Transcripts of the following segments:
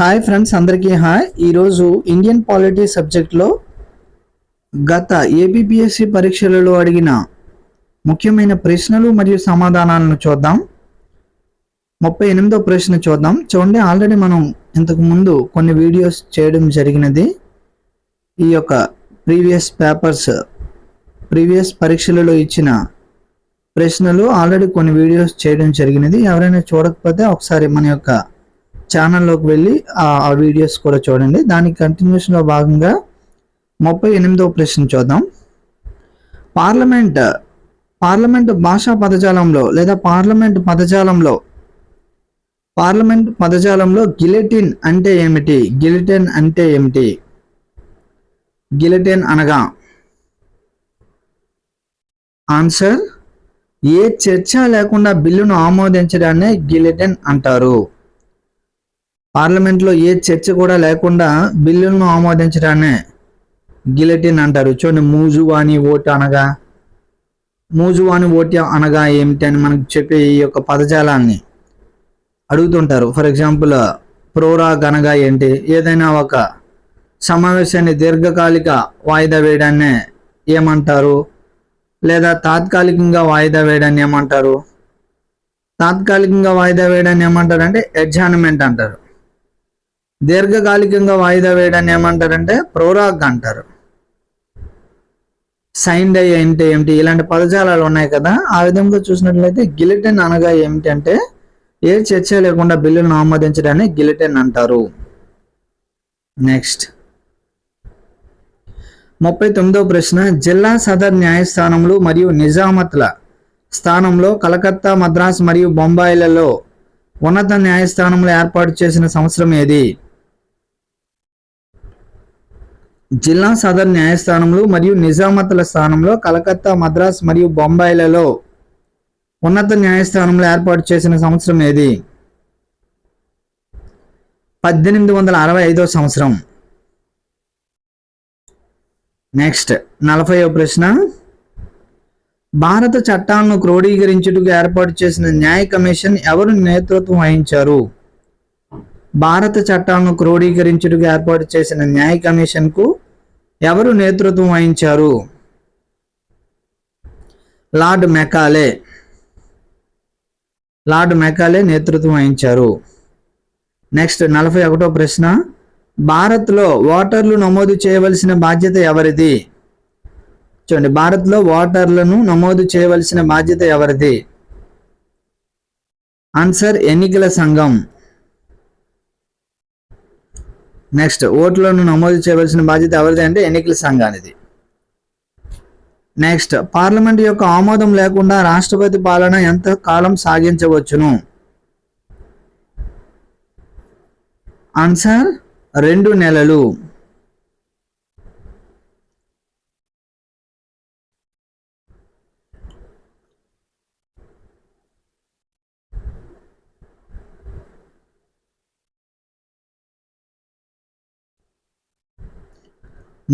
Hi friends అందరికీ hi ఈరోజు Indian polity సబ్జెక్ట్లో గత ఏబిపిఎస్సి పరీక్షలలో అడిగిన ముఖ్యమైన ప్రశ్నలు మరియు సమాధానాలను చూద్దాం. ముప్పై ఎనిమిదో ప్రశ్న చూద్దాం. చూడండి ఆల్రెడీ మనం ఇంతకు ముందు కొన్ని వీడియోస్ చేయడం జరిగినది. ఈ యొక్క ప్రీవియస్ పేపర్స్ ప్రీవియస్ పరీక్షలలో ఇచ్చిన ప్రశ్నలు ఆల్రెడీ కొన్ని వీడియోస్ చేయడం జరిగినది. ఎవరైనా చూడకపోతే ఒకసారి మన యొక్క ఛానల్లోకి వెళ్ళి ఆ వీడియోస్ కూడా చూడండి. దానికి కంటిన్యూషన్లో భాగంగా ముప్పై ఎనిమిదవ ప్రశ్న చూద్దాం. పార్లమెంట్ పార్లమెంట్ భాషా పదజాలంలో లేదా పార్లమెంట్ పదజాలంలో పార్లమెంట్ పదజాలంలో గిలెటిన్ అంటే ఏమిటి? గిలెటిన్ అంటే ఏమిటి? గిలెటిన్ అనగా ఆన్సర్ ఏ చర్చ లేకుండా బిల్లును ఆమోదించడాన్ని గిలెటిన్ అంటారు. పార్లమెంట్లో ఏ చర్చ కూడా లేకుండా బిల్లులను ఆమోదించడాన్ని గిలెటిన్ అంటారు. చూడండి మూజువాని ఓటు అనగా మూజువాని ఓటు అనగా ఏమిటి అని మనకు చెప్పే ఈ యొక్క పదజాలాన్ని అడుగుతుంటారు. ఫర్ ఎగ్జాంపుల్ ప్రోరాగ్ అనగా ఏంటి? ఏదైనా ఒక సమావేశాన్ని దీర్ఘకాలిక వాయిదా వేయడాన్ని ఏమంటారు? లేదా తాత్కాలికంగా వాయిదా వేయడాన్ని ఏమంటారు? తాత్కాలికంగా వాయిదా వేయడాన్ని ఏమంటారు అంటే ఎడ్జాయిన్మెంట్ అంటారు. దీర్ఘకాలికంగా వాయిదా వేయడాన్ని ఏమంటారంటే ప్రోరాగ్ అంటారు. సైన్ డై అంటే ఏమిటి ఇలాంటి పదజాలాలు ఉన్నాయి కదా ఆ విధంగా చూసినట్లయితే గిలిటెన్ అనగా ఏమిటి అంటే ఏ చర్చ లేకుండా బిల్లులను ఆమోదించడాన్ని గిలిటెన్ అంటారు. నెక్స్ట్. ముప్పై తొమ్మిదో ప్రశ్న జిల్లా సదర్ న్యాయస్థానములు మరియు నిజామత్ల స్థానంలో కలకత్తా మద్రాస్ మరియు బొంబాయిలలో ఉన్నత న్యాయస్థానములు ఏర్పాటు చేసిన సంవత్సరం ఏది? జిల్లా సదర్ న్యాయస్థానంలో మరియు నిజామతుల స్థానంలో కలకత్తా మద్రాస్ మరియు బొంబాయిలలో ఉన్నత న్యాయస్థానంలో ఏర్పాటు చేసిన సంవత్సరం ఏది? పద్దెనిమిది వందల అరవై ఐదో సంవత్సరం. నెక్స్ట్ నలభైవ ప్రశ్న. భారత చట్టాలను క్రోడీకరించుటకు ఏర్పాటు చేసిన న్యాయ కమిషన్ ఎవరు నేతృత్వం వహించారు? భారత చట్టాలను క్రోడీకరించుటకు ఏర్పాటు చేసిన న్యాయ కమిషన్కు ఎవరు నేతృత్వం వహించారు? Lord Macaulay. లార్డ్ మెకాలే నేతృత్వం వహించారు. నెక్స్ట్ నలభై ఒకటో ప్రశ్న. భారత్లో ఓటర్లు నమోదు చేయవలసిన బాధ్యత ఎవరిది? చూడండి భారత్లో ఓటర్లను నమోదు చేయవలసిన బాధ్యత ఎవరిది? ఆన్సర్ ఎన్నికల సంఘం. నెక్స్ట్ ఓట్లను నమోదు చేయవలసిన బాధ్యత ఎవరిది అంటే ఎన్నికల సంఘానిది. నెక్స్ట్ పార్లమెంట్ యొక్క ఆమోదం లేకుండా రాష్ట్రపతి పాలన ఎంత కాలం సాగించవచ్చును? ఆన్సర్ రెండు నెలలు.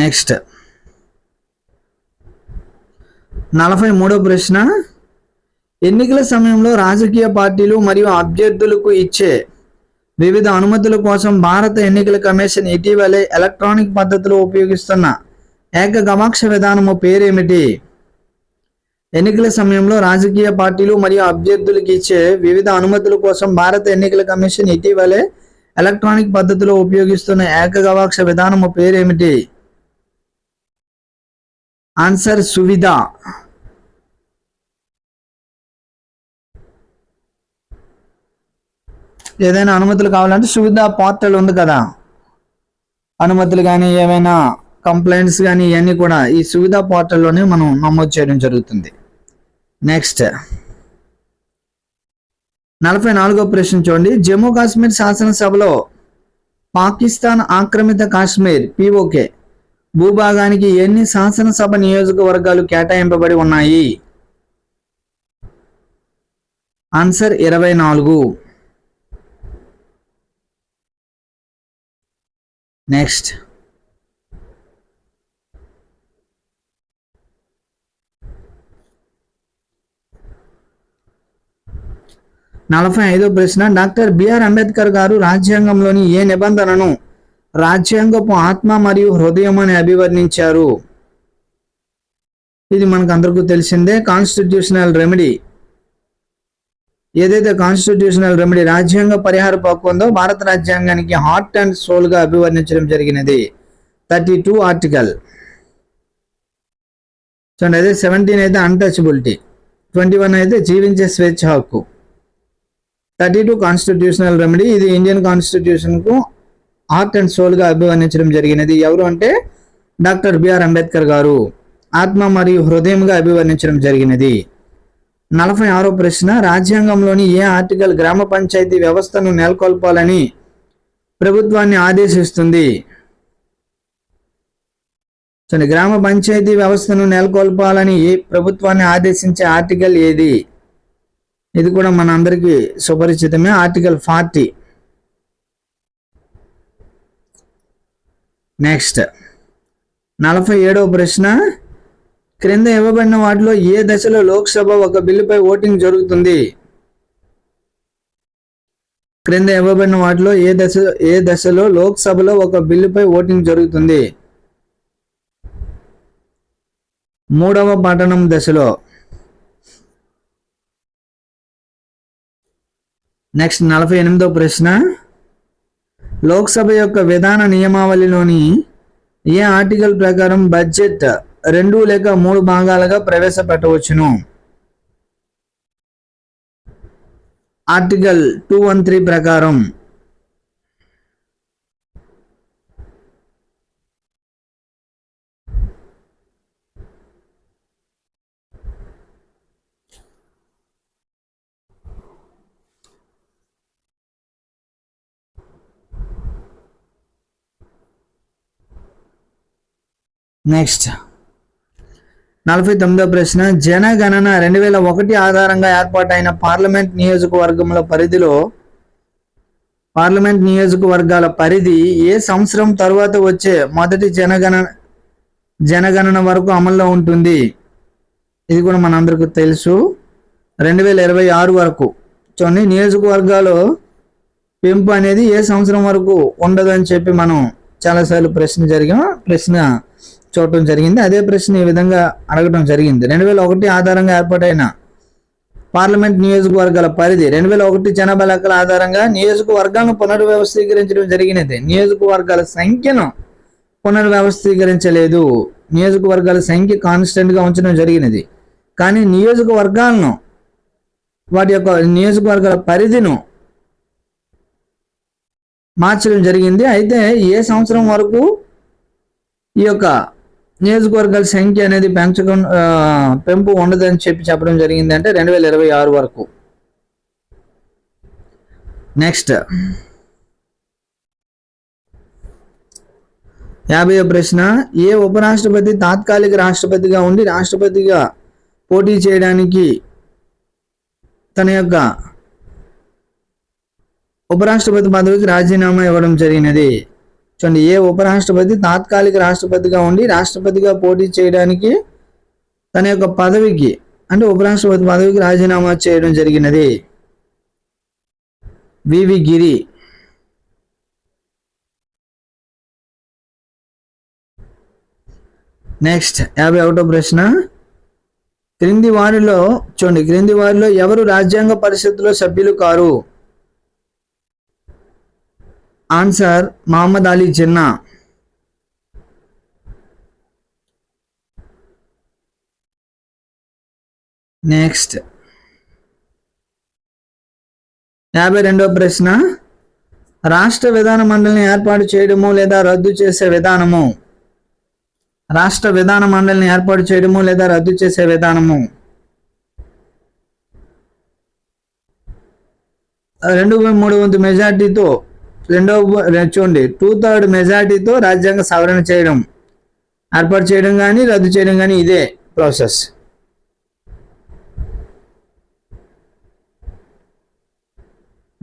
నెక్స్ట్. నలభై మూడో ప్రశ్న. ఎన్నికల సమయంలో రాజకీయ పార్టీలు మరియు అభ్యర్థులకు ఇచ్చే వివిధ అనుమతుల కోసం భారత ఎన్నికల కమిషన్ ఇటీవలే ఎలక్ట్రానిక్ పద్ధతిలో ఉపయోగిస్తున్న ఏక గవాక్ష విధానము పేరేమిటి? ఎన్నికల సమయంలో రాజకీయ పార్టీలు మరియు అభ్యర్థులకు ఇచ్చే వివిధ అనుమతుల కోసం భారత ఎన్నికల కమిషన్ ఇటీవలే ఎలక్ట్రానిక్ పద్ధతిలో ఉపయోగిస్తున్న ఏక గవాక్ష విధానము పేరేమిటి? ఆన్సర్ సువిధ. ఏదైనా అనుమతులు కావాలంటే సువిధ పోర్టల్ ఉంది కదా. అనుమతులు కానీ ఏమైనా కంప్లైంట్స్ కానీ ఇవన్నీ కూడా ఈ సువిధ పోర్టల్లోనే మనం నమోదు చేయడం జరుగుతుంది. నెక్స్ట్. నలభై నాలుగో ప్రశ్న చూడండి. జమ్మూ కాశ్మీర్ శాసనసభలో పాకిస్తాన్ ఆక్రమిత కాశ్మీర్ పిఓకే భూభాగానికి ఎన్ని శాసనసభ నియోజకవర్గాలు కేటాయింపబడి ఉన్నాయి? ఆన్సర్ ఇరవై నాలుగు. నెక్స్ట్. నలభై ఐదో ప్రశ్న డాక్టర్ బిఆర్ అంబేద్కర్ గారు రాజ్యాంగంలోని ఏ నిబంధనను రాజ్యాంగపు ఆత్మ మరియు హృదయం అని అభివర్ణించారు. ఇది మనకు అందరికీ తెలిసిందే. Constitutional remedy. ఏదైతే కాన్స్టిట్యూషనల్ రెమెడీ రాజ్యాంగ పరిహార హక్కు ఉందో భారత రాజ్యాంగానికి హార్ట్ అండ్ సోల్గా అభివర్ణించడం జరిగినది. Thirty two article. చూడండి అదే సెవెంటీన్ అయితే అన్టచబిలిటీ ట్వంటీ వన్ అయితే జీవించే స్వేచ్ఛ హక్కు. Thirty two constitutional remedy. ఇది ఇండియన్ కాన్స్టిట్యూషన్కు ఆర్ట్ అండ్ సోల్గా అభివర్ణించడం జరిగినది. ఎవరు అంటే డాక్టర్ బిఆర్ అంబేద్కర్ గారు. ఆత్మ మరియు హృదయంగా అభివర్ణించడం జరిగినది. నలభై ఆరో ప్రశ్న రాజ్యాంగంలోని ఏ ఆర్టికల్ గ్రామ పంచాయతీ వ్యవస్థను నెలకొల్పాలని ప్రభుత్వాన్ని ఆదేశిస్తుంది? చూడండి గ్రామ పంచాయతీ వ్యవస్థను నెలకొల్పాలని ఏ ప్రభుత్వాన్ని ఆదేశించే ఆర్టికల్ ఏది? ఇది కూడా మన అందరికీ సుపరిచితమే. Article forty. నెక్స్ట్ నలభై ఏడవ ప్రశ్న. క్రింద ఇవ్వబడిన వాటిలో ఏ దశలో లోక్సభ ఒక బిల్లుపై ఓటింగ్ జరుగుతుంది? క్రింద ఇవ్వబడిన వాటిలో ఏ దశ ఏ దశలో లోక్సభలో ఒక బిల్లుపై ఓటింగ్ జరుగుతుంది? మూడవ పఠనం దశలో. నెక్స్ట్ నలభై ఎనిమిదో ప్రశ్న. లోక్సభ యొక్క విధాన నియమావళిలోని ఏ ఆర్టికల్ ప్రకారం బడ్జెట్ రెండు లేక మూడు భాగాలుగా ప్రవేశపెట్టవచ్చును? ఆర్టికల్ టూ వన్ త్రీ ప్రకారం నెక్స్ట్ నలభై తొమ్మిదో ప్రశ్న. జనగణన రెండు వేల ఒకటి ఆధారంగా ఏర్పాటైన పార్లమెంట్ నియోజకవర్గముల పరిధిలో పార్లమెంట్ నియోజకవర్గాల పరిధి ఏ సంవత్సరం తర్వాత వచ్చే మొదటి జనగణ జనగణన వరకు అమల్లో ఉంటుంది? ఇది కూడా మనందరికీ తెలుసు. రెండు వేల ఇరవై ఆరు వరకు. చూడండి నియోజకవర్గాలు పెంపు అనేది ఏ సంవత్సరం వరకు ఉండదు అని చెప్పి మనం చాలాసార్లు ప్రశ్న జరిగిన ప్రశ్న చూడటం జరిగింది. అదే ప్రశ్న ఈ విధంగా అడగడం జరిగింది. రెండు వేల ఒకటి ఆధారంగా ఏర్పాటైన పార్లమెంట్ నియోజకవర్గాల పరిధి రెండు వేల ఒకటి జనాభా లెక్కల ఆధారంగా నియోజకవర్గాలను పునర్వ్యవస్థీకరించడం జరిగినది. నియోజకవర్గాల సంఖ్యను పునర్వ్యవస్థీకరించలేదు. నియోజకవర్గాల సంఖ్య కాన్స్టెంట్గా ఉంచడం జరిగినది. కానీ నియోజకవర్గాలను వాటి యొక్క నియోజకవర్గాల పరిధిను మార్చడం జరిగింది. అయితే ఏ సంవత్సరం వరకు ఈ యొక్క నియోజకవర్గాల సంఖ్య అనేది పెంచకుండా పెంపు ఉండదని చెప్పి చెప్పడం జరిగింది అంటే రెండు వేల ఇరవై ఆరు వరకు. నెక్స్ట్ యాభై ప్రశ్న ఏ ఉపరాష్ట్రపతి తాత్కాలిక రాష్ట్రపతిగా ఉండి రాష్ట్రపతిగా పోటీ చేయడానికి తన యొక్క ఉపరాష్ట్రపతి పదవికి రాజీనామా ఇవ్వడం జరిగినది? చూడండి ఏ ఉపరాష్ట్రపతి తాత్కాలిక రాష్ట్రపతిగా ఉండి రాష్ట్రపతిగా పోటీ చేయడానికి తన యొక్క పదవికి అంటే ఉపరాష్ట్రపతి పదవికి రాజీనామా చేయడం జరిగినది. వివి గిరి. నెక్స్ట్ యాభై ఒకటో ప్రశ్న. క్రింది వారిలో చూడండి క్రింది వారిలో ఎవరు రాజ్యాంగ పరిషత్తులో సభ్యులు కారు? ఆన్సర్ మహమ్మద్ అలీ జిన్నా. నెక్స్ట్. యాభై రెండవ ప్రశ్న. రాష్ట్ర విధాన మండలిని ఏర్పాటు చేయడము లేదా రద్దు చేసే విధానము. రాష్ట్ర విధాన మండలిని ఏర్పాటు చేయడము లేదా రద్దు చేసే విధానము. రెండు మూడు వంతు మెజార్టీతో రెండవ చూడండి. టూ థర్డ్ మెజార్టీతో రాజ్యాంగ సవరణ చేయడం. ఏర్పాటు చేయడం కానీ రద్దు చేయడం కానీ ఇదే ప్రాసెస్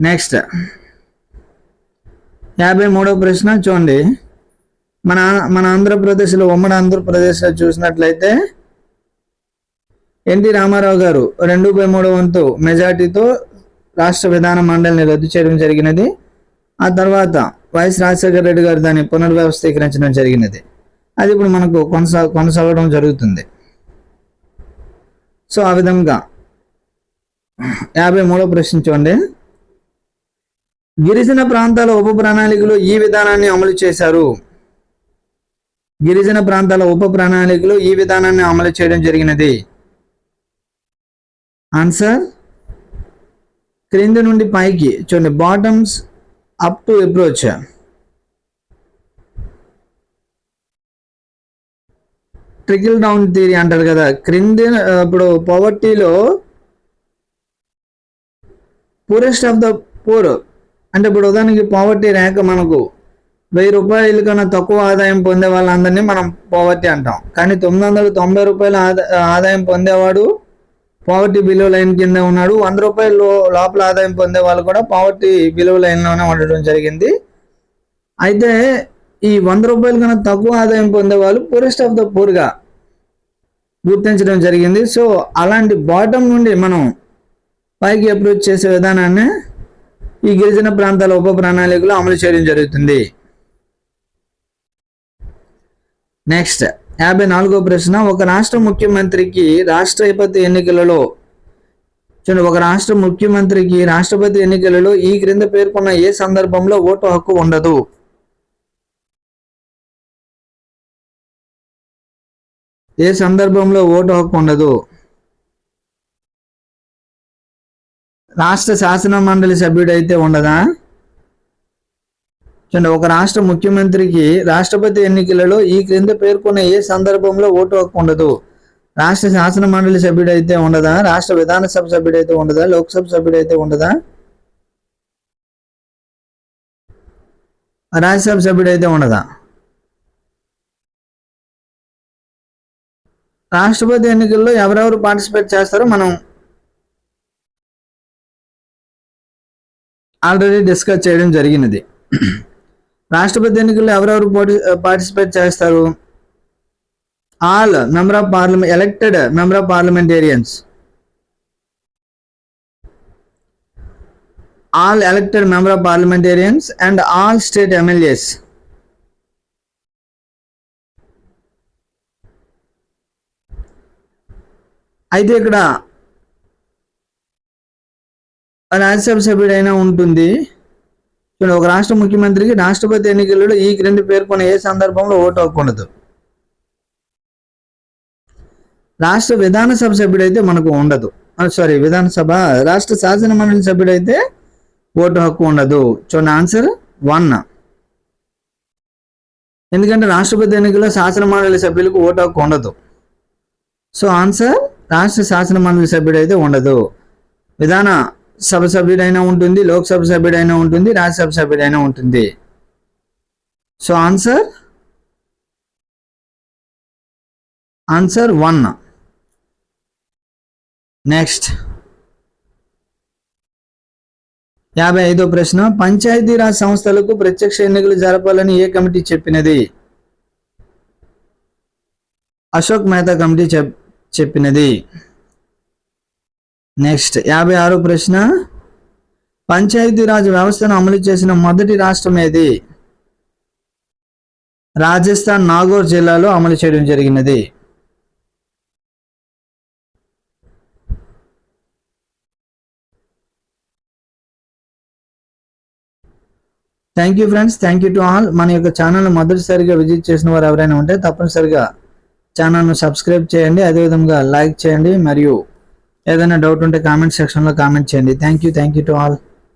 నెక్స్ట్ యాభై మూడవ ప్రశ్న చూడండి. మన మన ఆంధ్రప్రదేశ్లో ఉమ్మడి ఆంధ్రప్రదేశ్లో చూసినట్లయితే ఎన్టీ రామారావు గారు రెండు బై మూడు వంతు మెజార్టీతో రాష్ట్ర విధాన మండలిని రద్దు చేయడం జరిగినది. ఆ తర్వాత వైఎస్ రాజశేఖర రెడ్డి గారు దాన్ని పునర్వ్యవస్థీకరించడం జరిగినది. అది ఇప్పుడు మనకు కొనసా కొనసాగడం జరుగుతుంది. సో ఆ విధంగా యాభై మూడో ప్రశ్న చూడండి. గిరిజన ప్రాంతాల ఉప ప్రణాళికలో ఈ విధానాన్ని అమలు చేశారు. గిరిజన ప్రాంతాల ఉప ప్రణాళికలో ఈ విధానాన్ని అమలు చేయడం జరిగినది. ఆన్సర్ క్రింద నుండి పైకి చూడండి. Bottoms up to approach trickle down theory అంటారు కదా. క్రింద ఇప్పుడు పవర్టీలో పూరెస్ట్ ఆఫ్ ద పూర్ అంటే ఇప్పుడు ఉదాహరణకి పావర్టీ ర్యాంక్ మనకు వెయ్యి రూపాయల కన్నా తక్కువ ఆదాయం పొందే వాళ్ళందరినీ మనం పావర్టీ అంటాం. కానీ తొమ్మిది వందల తొంభై రూపాయల ఆదాయం పొందేవాడు పావర్టీ బిలో లైన్ కింద ఉన్నాడు. వంద రూపాయల లోపల ఆదాయం పొందే వాళ్ళు కూడా పావర్టీ బిలో లైన్లోనే ఉండడం జరిగింది. అయితే ఈ వంద రూపాయల కన్నా తక్కువ ఆదాయం పొందే వాళ్ళు పూరెస్ట్ ఆఫ్ ద పూర్గా గుర్తించడం జరిగింది. సో అలాంటి బాటం నుండి మనం పైకి అప్రోచ్ చేసే విధానాన్ని ఈ గిరిజన ప్రాంతాల ఉప ప్రణాళికలో అమలు చేయడం జరుగుతుంది. నెక్స్ట్ యాభై నాలుగో ప్రశ్న ఒక రాష్ట్ర ముఖ్యమంత్రికి రాష్ట్రపతి ఎన్నికలలో చూడండి ఒక రాష్ట్ర ముఖ్యమంత్రికి రాష్ట్రపతి ఎన్నికలలో ఈ క్రింద పేర్కొన్న ఏ సందర్భంలో ఓటు హక్కు ఉండదు? ఏ సందర్భంలో ఓటు హక్కు ఉండదు? రాష్ట్ర శాసన మండలి సభ్యుడైతే ఉండదా? చూడండి ఒక రాష్ట్ర ముఖ్యమంత్రికి రాష్ట్రపతి ఎన్నికలలో ఈ క్రింద పేర్కొన్న ఏ సందర్భంలో ఓటు హక్కు ఉండదు? రాష్ట్ర శాసన మండలి సభ్యుడైతే ఉండదా? రాష్ట్ర విధానసభ సభ్యుడైతే ఉండదా? లోక్సభ సభ్యుడైతే ఉండదా? రాజ్యసభ సభ్యుడైతే ఉండదా? రాష్ట్రపతి ఎన్నికల్లో ఎవరెవరు పార్టిసిపేట్ చేస్తారో మనం ఆల్రెడీ డిస్కస్ చేయడం జరిగినది. రాష్ట్రపతి ఎన్నికల్లో ఎవరెవరు పార్టిసిపేట్ చేస్తారు? All member of parliament elected member of parliamentarians all elected member of parliamentarians and all state MLAs అయితే ఇక్కడ రాజ్యసభ సభ్యుడైనా ఉంటుంది. చూడండి ఒక రాష్ట్ర ముఖ్యమంత్రికి రాష్ట్రపతి ఎన్నికలలో ఈ క్రింది పేర్కొన్న ఏ సందర్భంలో ఓటు హక్కు ఉండదు? రాష్ట్ర విధానసభ సభ్యుడైతే మనకు ఉండదు. సారీ విధానసభ రాష్ట్ర శాసన మండలి సభ్యుడైతే ఓటు హక్కు ఉండదు. చూడండి ఆన్సర్ వన్ ఎందుకంటే రాష్ట్రపతి ఎన్నికల్లో శాసన మండలి సభ్యులకు ఓటు హక్కు ఉండదు. సో ఆన్సర్ రాష్ట్ర శాసన మండలి సభ్యుడైతే ఉండదు. విధాన సభ సభ్యుడైనా ఉంటుంది లోక్సభ సభ్యుడైనా ఉంటుంది రాజ్యసభ సభ్యుడైనా ఉంటుంది. So answer answer one next యాభై ఐదో ప్రశ్న. పంచాయతీరాజ్ సంస్థలకు ప్రత్యక్ష ఎన్నికలు జరపాలని ఏ కమిటీ చెప్పినది? అశోక్ మెహతా కమిటీ చెప్ చెప్పినది. నెక్స్ట్ యాభై ఆరు ప్రశ్న. పంచాయతీరాజ్ వ్యవస్థను అమలు చేసిన మొదటి రాష్ట్రం ఏది? రాజస్థాన్ నాగోర్ జిల్లాలో అమలు చేయడం జరిగినది. Thank you friends thank you to all మన యొక్క ఛానల్ మొదటిసారిగా విజిట్ చేసిన వారు ఎవరైనా ఉంటే తప్పనిసరిగా ఛానల్ను సబ్స్క్రైబ్ చేయండి. అదేవిధంగా లైక్ చేయండి. మరియు ఏదైనా డౌట్ ఉంటే కామెంట్ సెక్షన్లో కామెంట్ చేయండి. Thank you thank you to all